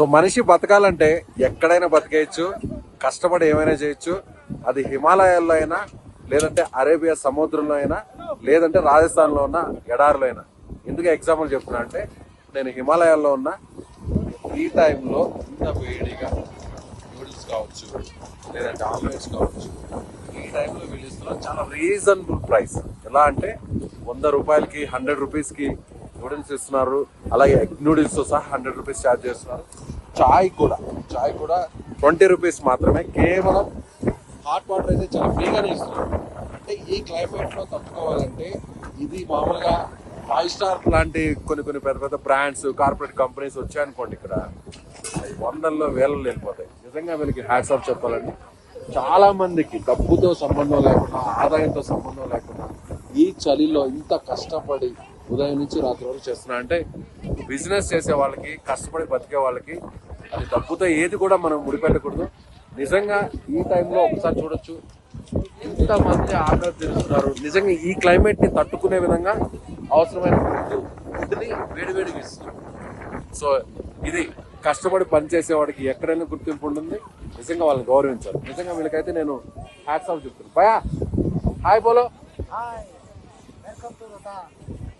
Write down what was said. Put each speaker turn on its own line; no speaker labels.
So మనిషి బతకాలంటే ఎక్కడైనా బతికేయచ్చు కష్టపడి ఏమైనా చేయొచ్చు. అది హిమాలయాల్లో అయినా లేదంటే అరేబియా సముద్రంలో అయినా లేదంటే రాజస్థాన్లో ఉన్న ఎడారిలో అయినా. ఎందుకు ఎగ్జాంపుల్ చెప్తున్నా అంటే నేను హిమాలయాల్లో ఉన్న ఈ టైంలో ఇంత వేడిగా నూడిల్స్ కావచ్చు లేదంటే ఆమ్లెట్స్ కావచ్చు ఈ టైంలో వీళ్ళు ఇస్తున్నారు చాలా రీజనబుల్ ప్రైస్ ఎలా అంటే వంద రూపాయలకి హండ్రెడ్ రూపీస్కి నూడిల్స్ ఇస్తున్నారు. అలాగే ఎగ్ నూడిల్స్తో సహా హండ్రెడ్ రూపీస్ ఛార్జ్ చేస్తున్నారు. చాయ్ కూడా చాయ్ కూడా ట్వంటీ రూపీస్ మాత్రమే. కేవలం హాట్ వాటర్ అయితే చాలా ఫ్రీగానే ఇస్తున్నారు. అంటే ఈ క్లైమేట్లో తప్పుకోవాలంటే తట్టుకోవాలంటే ఇది మామూలుగా ఫైవ్ స్టార్ లాంటి కొన్ని కొన్ని పెద్ద పెద్ద బ్రాండ్స్ కార్పొరేట్ కంపెనీస్ వచ్చాయనుకోండి ఇక్కడ. అవి వందల్లో వేలలో వెళ్ళిపోతాయి. నిజంగా వీళ్ళకి హ్యాట్స్ ఆఫ్ చెప్పాలండి చాలా మందికి డబ్బుతో సంబంధం లేకుండా ఆదాయంతో సంబంధం లేకుండా ఈ చలిలో ఇంత కష్టపడి ఉదయం నుంచి రాత్రి వరకు చేస్తున్నా. అంటే బిజినెస్ చేసే వాళ్ళకి కష్టపడి బతికే వాళ్ళకి అది డబ్బుతో ఏది కూడా మనం ముడిపెట్టకూడదు. నిజంగా ఈ టైంలో ఒకసారి చూడొచ్చు. ఇంతమంది ఆకలి తెలుస్తున్నారు నిజంగా ఈ క్లైమేట్ని తట్టుకునే విధంగా అవసరమైన ఫుడ్ని వేడివేడిగా ఇస్తున్నారు. సో ఇది కష్టపడి పనిచేసే వాడికి ఎక్కడైనా గుర్తింపు ఉంటుంది. నిజంగా వాళ్ళని గౌరవించాలి. నిజంగా వీళ్ళకైతే నేను హ్యాట్స్ ఆఫ్ చెప్తాను భయా హాయ్ బోలో.